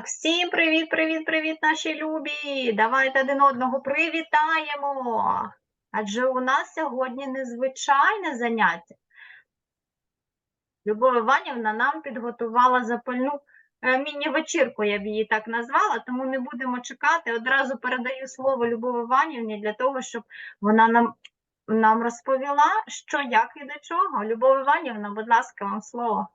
Так, всім привіт, привіт, привіт, наші любі! Давайте один одного привітаємо. Адже у нас сьогодні незвичайне заняття. Любов Іванівна нам підготувала запальну е, міні-вечірку, я б її так назвала, тому не будемо чекати. Одразу передаю слово Любов Іванівні для того, щоб вона нам, нам розповіла, що, як і до чого. Любов Іванівна, будь ласка, вам слово.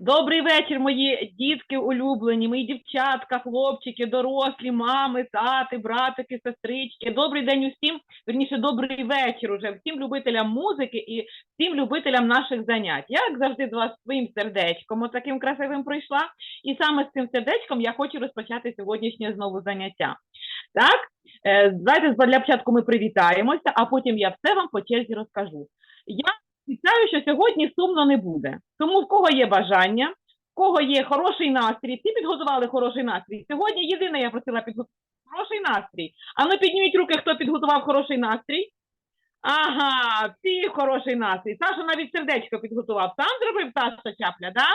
Добрий вечір, мої дітки улюблені, мої дівчатка, хлопчики, дорослі, мами, тати, братики, сестрички. Добрий день усім, верніше, добрий вечір уже всім любителям музики і всім любителям наших занять. Я, як завжди, до вас своїм сердечком, отаким красивим прийшла. І саме з цим сердечком я хочу розпочати сьогоднішнє знову заняття. Так, Е, давайте для початку ми привітаємося, а потім я все вам по черзі розкажу. Я Обіцяю, що сьогодні сумно не буде. Тому в кого є бажання, в кого є хороший настрій, всі підготували хороший настрій. Сьогодні єдине я просила підготувати хороший настрій. А ну підніміть руки, хто підготував хороший настрій. Ага, всі хороший настрій. Саша навіть сердечко підготував. Сам зробив Саша чапля, да?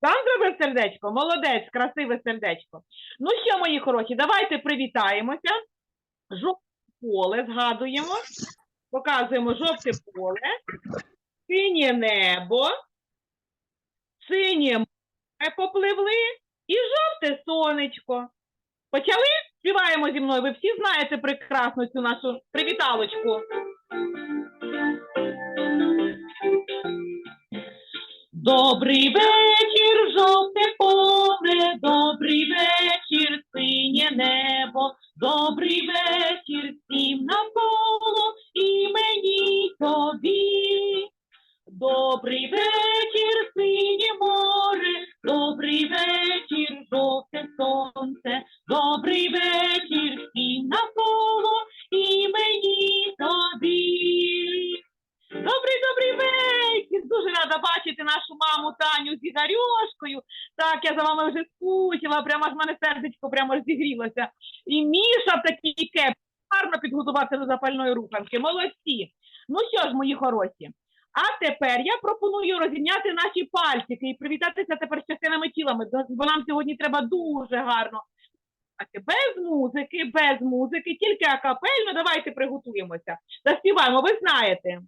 Сам зробив сердечко? Молодець, красиве сердечко. Ну що, мої хороші, давайте привітаємося. Жовте поле згадуємо. Показуємо жовте поле, синє небо, синє море попливли і жовте сонечко. Почали? Співаємо зі мною. Ви всі знаєте прекрасно цю нашу привіталочку. Добрий вечір, жовте поле, добрий вечір, синє небо, аж в мене сердечко прямо розігрілося. І Міша в такій кеп гарно підготувався до запальної руханки. Молодці! Ну що ж, мої хороші, а тепер я пропоную розім'яти наші пальчики і привітатися тепер з частинами тілами, бо нам сьогодні треба дуже гарно. Без музики, без музики, тільки акапельно, давайте приготуємося. Заспіваємо, ви знаєте.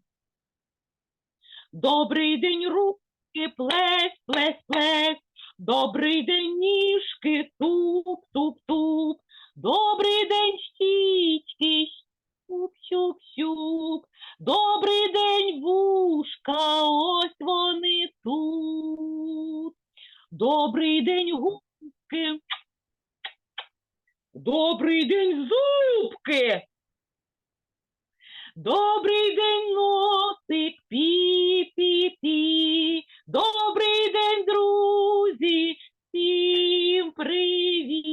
Добрий день, руки, плесь, плесь, плесь. Добрий день, ніжки, туп, туп, туп. Добрий день, щічки, щуп, щуп, щуп. Добрий день, вушка, ось вони тут. Добрий день, губки. Добрий день, зубки. Добрий день, носик, пі-пі-пі. Добрий день, друзі, всім привіт.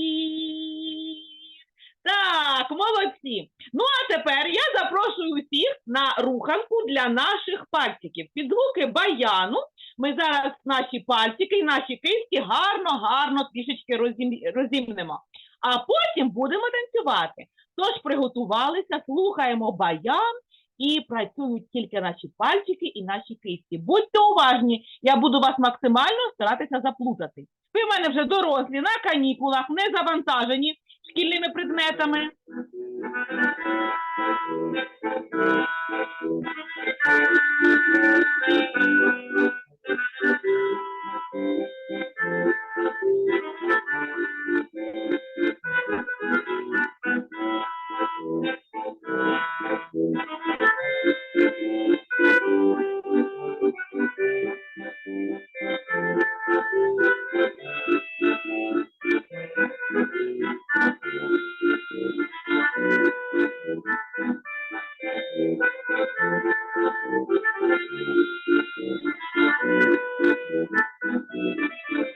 Так, молодці. Ну, а тепер я запрошую усіх на руханку для наших пальчиків. Під звуки баяну ми зараз наші пальчики і наші кисті гарно-гарно трішечки розімнемо. А потім будемо танцювати. Тож приготувалися, слухаємо баян і працюють тільки наші пальчики і наші кисті. Будьте уважні, я буду вас максимально старатися заплутати. Ви в мене вже дорослі на канікулах, не завантажені шкільними предметами. Thank you.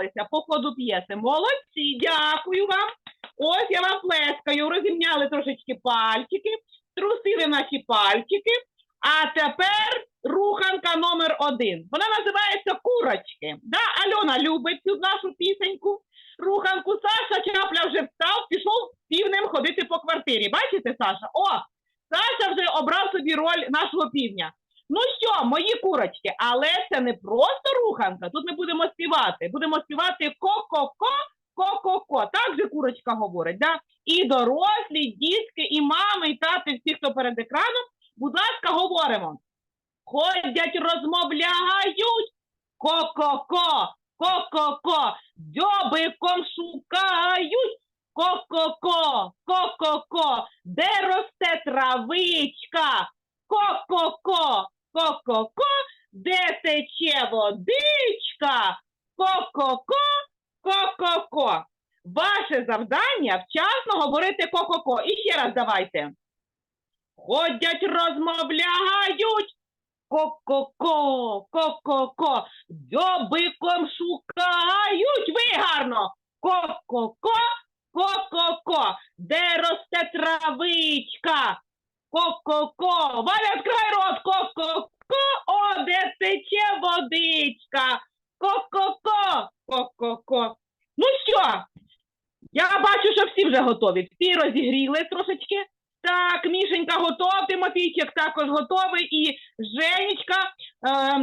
Виправлялися по ходу п'єси. Молодці, дякую вам. Ось я вам плескаю, розімняли трошечки пальчики, трусили наші пальчики. А тепер руханка номер один. Вона називається курочки. Да? Альона любить цю нашу пісеньку. Руханку Саша Чапля вже встав, пішов півнем ходити по квартирі. Бачите, Саша? О, Саша вже обрав собі роль нашого півня. Ну що, мої курочки, але це не просто руханка. Тут ми будемо співати. Будемо співати ко-ко-ко, ко-ко-ко. Так же курочка говорить, да? І дорослі, дітки, і мами, і тати, всі, хто перед екраном, будь ласка, говоримо. Ходять, розмовляють, ко-ко-ко, ко-ко-ко, дзьобиком шукають, ко-ко-ко, ко-ко-ко, де росте травичка, ко-ко-ко, ко-ко-ко, де тече водичка, ко-ко-ко, ко-ко-ко. Ваше завдання вчасно говорити ко-ко-ко. І ще раз давайте. Ходять, розмовляють, ко-ко-ко, ко-ко-ко, дзьобиком шукають. Ви гарно. Ко-ко-ко, ко-ко-ко, де росте травичка. Ко-ко-ко. Валя, відкривай рот. Ко-ко-ко. О, де тече водичка. Ко-ко-ко. Ко-ко-ко. Ну що? Я бачу, що всі вже готові. Всі розігріли трошечки. Так, Мішенька готов, Тимофійчик також готовий. І Женечка,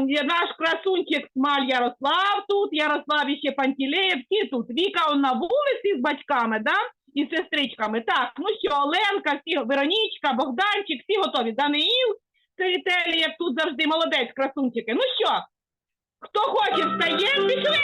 є наш красунчик Смаль Ярослав тут, Ярослав і ще Пантілеєв, всі тут. Віка на вулиці з батьками, да? І сестричками. Так, ну що, Оленка, всі, Веронічка, Богданчик, всі готові. Даниїл, Церітелі, як тут завжди, молодець, красунчики. Ну що, хто хоче, встає, пішли!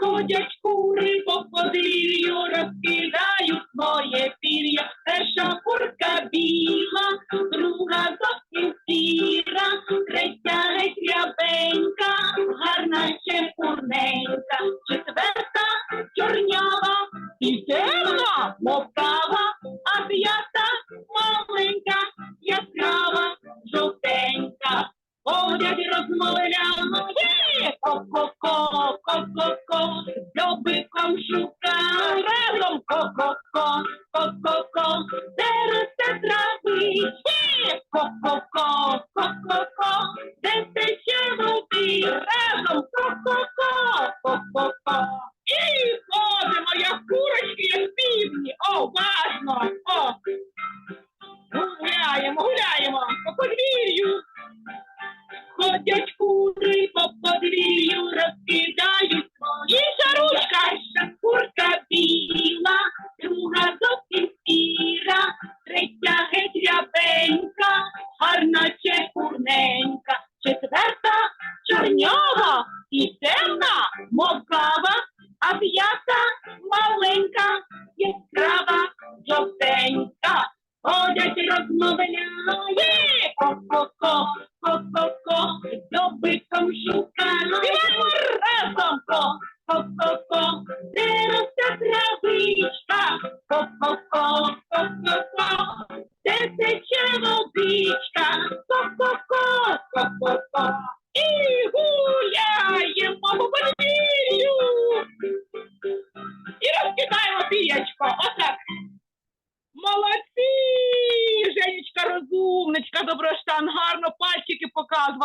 Ходять кури по подвір'ю, розкидають своє пір'я. Перша курка біла, друга зовсім сіра, третя геть рябенька, гарна ще пурненька, четверта чорнява і темна, мов кава, а п'ята маленька, яскрава,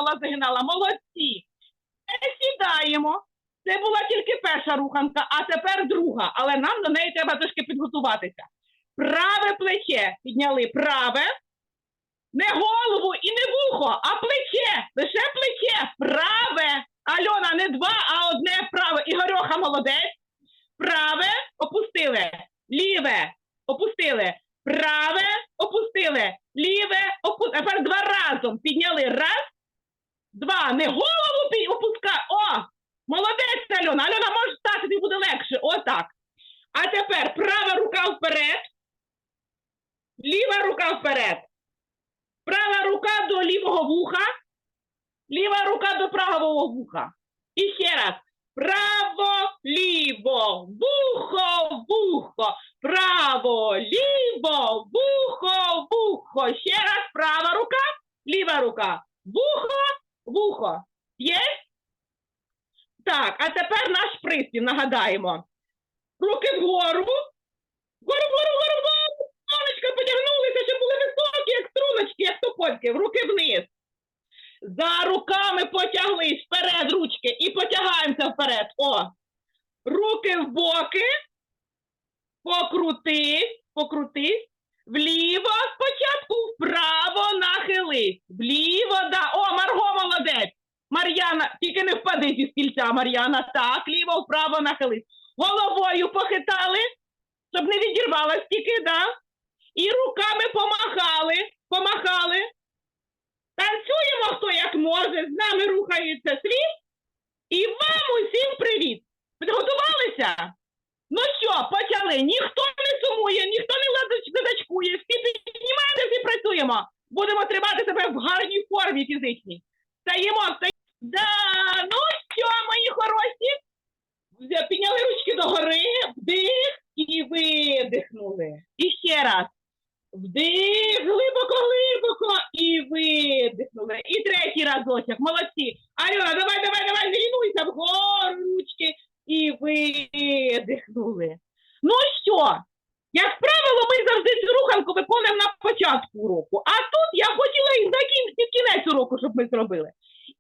показувала, загинала. Молодці! Сідаємо. Це була тільки перша руханка, а тепер друга, але нам до неї треба трошки підготуватися. Праве плече підняли праве, не голову і не вухо, а плече, лише плече, праве. Альона, не два, а одне праве. Ігорьоха молодець. Праве опустили, ліве опустили, праве опустили, ліве опустили. Тепер два разом підняли. Раз, два. Не голову пі- опускай. О! Молодець, Альона. Альона, можеш стати, тобі буде легше. Отак. А тепер права рука вперед, ліва рука вперед. Права рука до лівого вуха, ліва рука до правого вуха. І ще раз. Право, ліво, вухо, вухо, право, ліво, вухо, вухо. Ще раз права рука, ліва рука. Вухо, Вухо. Є? Так, а тепер наш приспів нагадаємо. Руки вгору. Вгору, вгору, вгору, вгору. Сонечка потягнулися, щоб були високі, як струночки, як топольки. Руки вниз. За руками потяглись вперед ручки і потягаємося вперед. О! Руки в боки. Покрутись, покрутись. Вліво спочатку, вправо нахились. Вліво, да. О, Марго молодець. Мар'яна, тільки не впади зі стільця, Мар'яна. Так, ліво, вправо нахились. Головою похитали, щоб не відірвалась тільки, да. І руками помахали, помахали. Танцюємо хто як може, з нами рухається світ. І вам усім привіт! Підготувалися? Ну що, почали? Ніхто не сумує, ніхто не дочкує, всі піднімаємося, всі працюємо. Будемо тримати себе в гарній формі фізичній. Стаємо, стаємо. Да, ну що, мої хороші? Підняли ручки догори, вдих і видихнули. І ще раз. Вдих, глибоко, глибоко і видихнули. І третій разочок. Молодці. Альона, давай, давай, давай, не лінуйся, вгору ручки і видихнули. Ну що? Як правило, ми завжди цю руханку виконуємо на початку уроку. А тут я хотіла і на кінець уроку, щоб ми зробили.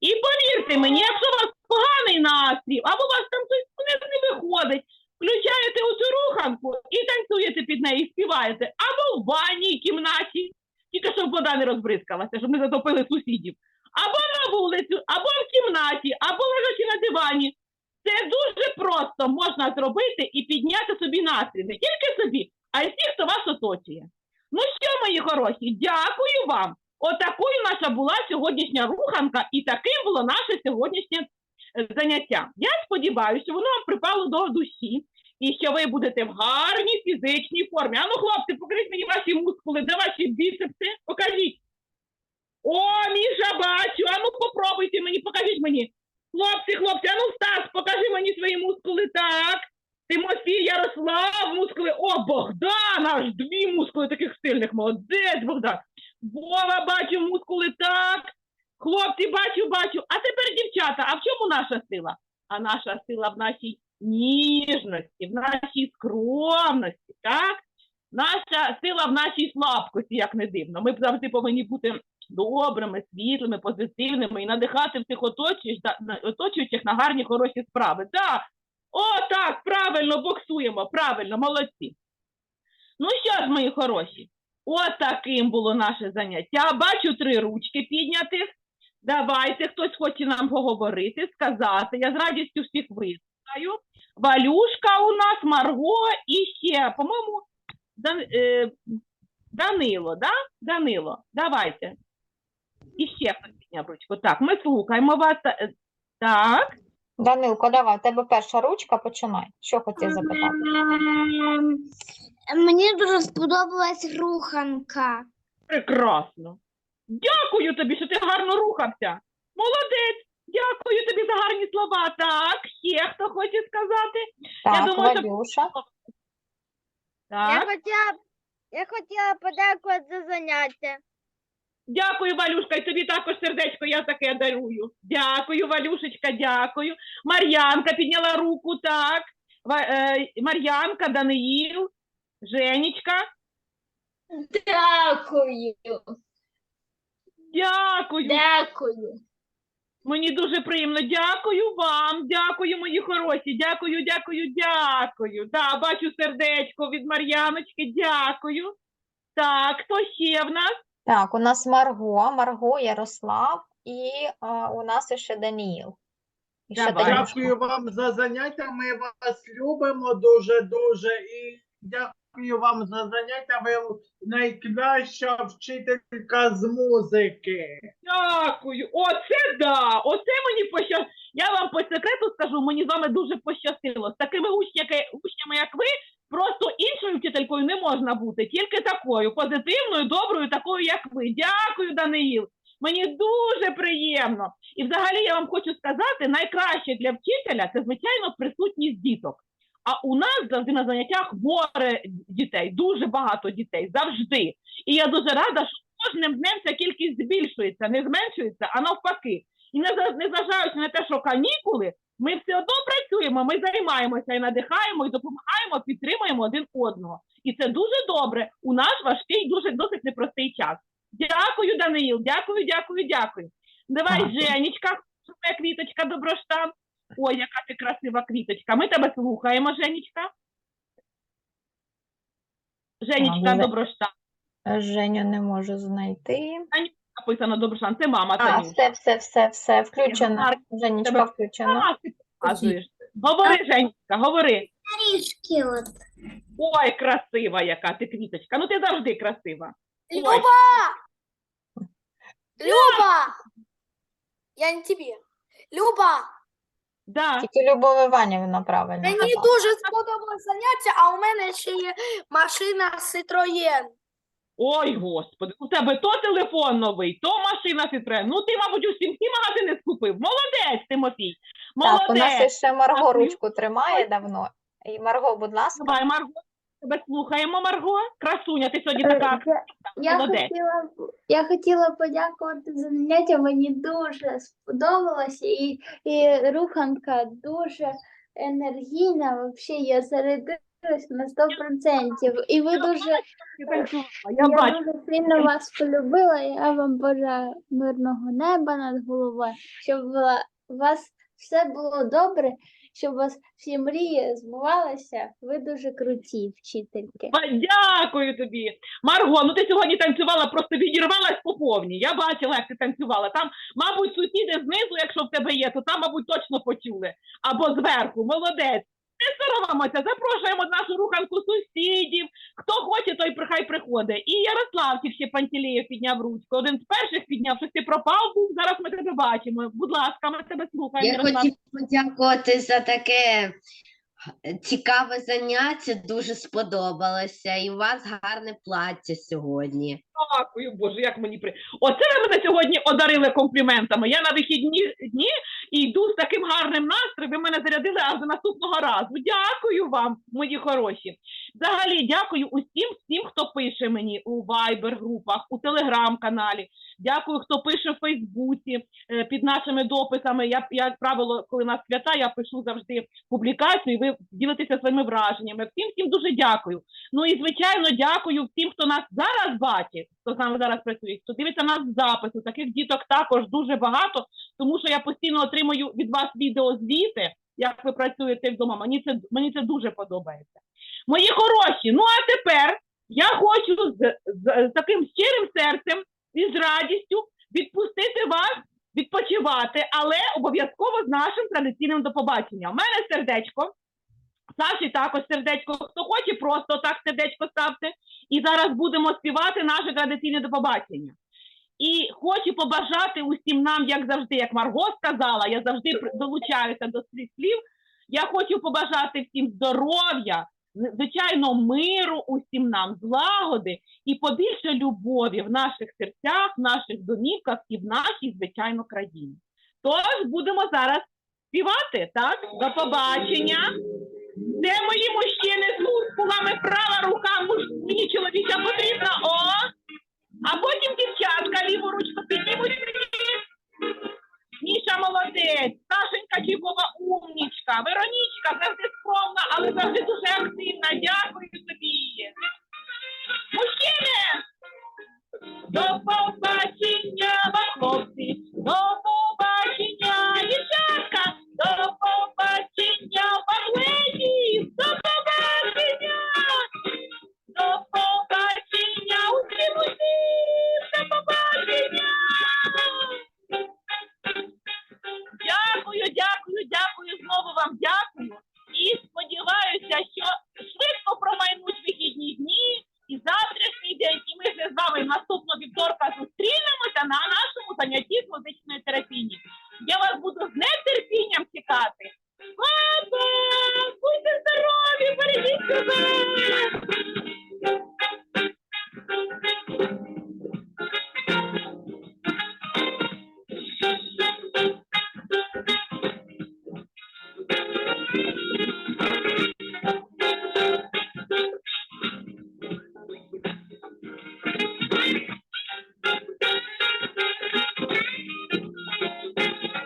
І повірте мені, якщо у вас поганий настрій, або у вас там щось не, виходить, включаєте оцю руханку і танцюєте під неї, і співаєте, або в ванній кімнаті, тільки щоб вода не розбризкалася, щоб не затопили сусідів, або на вулицю, або в кімнаті, або лежачи на дивані. Це дуже просто можна зробити і підняти собі настрій. Не тільки собі, а й всіх, хто вас оточує. Ну що, мої хороші, дякую вам. Отакою наша була сьогоднішня руханка, і таким було наше сьогоднішнє е, заняття. Я сподіваюся, що воно вам припало до душі, і що ви будете в гарній фізичній формі. Ану, хлопці, покажіть мені ваші мускули, де ваші біцепси? Покажіть. О, Міша, бачу. Ану, попробуйте мені, покажіть мені. Хлопці, хлопці, ану, Стас, покажи мені свої мускули. Так. Тимофій, Ярослав, мускули. О, Богдан, аж дві мускули таких сильних. Молодець, Богдан. Вова, бачу мускули, так. Хлопці, бачу, бачу. А тепер дівчата, а в чому наша сила? А наша сила в нашій ніжності, в нашій скромності, так? Наша сила в нашій слабкості, як не дивно. Ми завжди повинні бути добрими, світлими, позитивними і надихати всіх оточуючих, на- гарні, хороші справи. Так, о, так, правильно, боксуємо, правильно, молодці. Ну що ж, мої хороші, от було наше заняття. Бачу три ручки піднятих. Давайте, хтось хоче нам поговорити, сказати. Я з радістю всіх вислухаю. Валюшка у нас, Марго і ще, по-моєму, Дан, е, Данило, да? Данило, давайте. І ще хтось підняв ручку. Так, ми слухаємо вас. Е, Так. Данилко, давай, у тебе перша ручка, починай. Що хотів запитати? Мені дуже сподобалась руханка. Прекрасно. Дякую тобі, що ти гарно рухався. Молодець. Дякую тобі за гарні слова. Так, ще хто хоче сказати? Так, думаю, що- Валюша. Я Так. хотіла, я хотіла подякувати за заняття. Дякую, Валюшка, і тобі також сердечко я таке дарую. Дякую, Валюшечка, дякую. Мар'янка підняла руку, так. Ва- е, Мар'янка, Даниїл, Женечка. Дякую. Дякую. Дякую. Мені дуже приємно. Дякую вам. Дякую, мої хороші. Дякую, дякую, дякую. Да, бачу сердечко від Мар'яночки. Дякую. Так, хто ще в нас? Так, у нас Марго, Марго, Ярослав і а, у нас ще Даніїл. І ще Давай. Танюшка. Дякую вам за заняття. Ми вас любимо дуже дуже і дякую вам за заняття. Ви найкраща вчителька з музики. Дякую. Оце да. Оце мені пощастило. Я вам по секрету скажу, мені з вами дуже пощастило. З такими учнями, як ви, просто іншою вчителькою не можна бути, тільки такою, позитивною, доброю, такою, як ви. Дякую, Даниїл. Мені дуже приємно. І взагалі я вам хочу сказати, найкраще для вчителя це, звичайно, присутність діток. А у нас завжди на заняттях море дітей, дуже багато дітей, завжди. І я дуже рада, що кожним днем ця кількість збільшується, не зменшується, а навпаки. І не, за- не зважаючи на те, що канікули, ми все одно працюємо, ми займаємося і надихаємо, і допомагаємо, підтримуємо один одного. І це дуже добре у наш важкий, дуже досить непростий час. Дякую, Даниїл. Дякую, дякую, дякую. Давай. Женечка, квіточка доброштан. Ой, яка ти красива квіточка. Ми тебе слухаємо, Женечка. Женечка, Ага. доброштан. Женю не можу знайти. Написано доброштан. Це мама А, все, все, все, все, включено. Марк, Женечка тебе- включено. А, ти показуєш. Говори, Женечка, говори. Трішки от. Ой, красива яка ти квіточка. Ну ти завжди красива. Ой, Люба! Люба! Я не тебе. Люба, да. Тільки Любов Іванівна правильно. мені казала. дуже сподобалось заняття, а у мене ще є машина Citroën. Ой, господи, у тебе то телефон новий, то машина Citroën. Ну ти, мабуть, у всі магазини скупив. Молодець, Тимофій. Так, у нас ще Марго ручку тримає давно. І Марго, будь ласка. Давай, Марго. Тебе слухаємо, Марго. Красуня, ти сьогодні Е, така Я, я, молодець. хотіла, б- я хотіла подякувати за заняття, мені дуже сподобалося, і, і руханка дуже енергійна, взагалі я зарядилась на 100%. І ви дуже, ти танцювала. Я я бачу. дуже сильно вас полюбила, я вам бажаю мирного неба над головою, щоб була- у вас все було добре, щоб у вас всі мрії збувалися. Ви дуже круті вчительки. Дякую тобі. Марго, ну ти сьогодні танцювала, просто відірвалась по повній. Я бачила, як ти танцювала. Там, мабуть, сусіди знизу, якщо в тебе є, то там, мабуть, точно почули. Або зверху. Молодець. Не соромимося, запрошуємо нашу руханку сусідів. Хто хоче, той прихай приходить. І Ярославчик ще Пантелеєв підняв ручку. Один з перших підняв, щось ти пропав був. Зараз ми тебе бачимо. Будь ласка, ми тебе слухаємо. Я Ярослав. хотів подякувати за таке цікаве заняття, дуже сподобалося. І у вас гарне плаття сьогодні. Дякую, Боже, як мені при. Оце ви мене сьогодні одарили компліментами. Я на вихідні дні і йду з таким гарним настроєм. Ви мене зарядили аж до наступного разу. Дякую вам, мої хороші. Взагалі, дякую усім, всім, хто пише мені у Viber групах, у телеграм-каналі. Дякую, хто пише в Фейсбуці е, під нашими дописами. Я, я, як правило, коли нас свята, я пишу завжди публікацію, і ви ділитеся своїми враженнями. Всім всім дуже дякую. Ну і звичайно, дякую всім, хто нас зараз бачить, хто з нами зараз працює, хто дивиться нас запису. Таких діток також дуже багато, тому що я постійно отримую від вас відеозвіти, як ви працюєте вдома. Мені це мені це дуже подобається. Мої хороші, ну а тепер я хочу з, з, з таким щирим серцем і з радістю відпустити вас відпочивати, але обов'язково з нашим традиційним до побачення. У мене сердечко. Саші також сердечко. Хто хоче, просто так сердечко ставте. І зараз будемо співати наше традиційне до побачення. Хочу побажати усім нам, як завжди, як Марго сказала, я завжди долучаюся до своїх слів. Я хочу побажати всім здоров'я, звичайно, миру усім нам, злагоди і побільше любові в наших серцях, в наших домівках і в нашій, звичайно, країні. Тож будемо зараз співати, так? До побачення. Де мої мужчини з мускулами,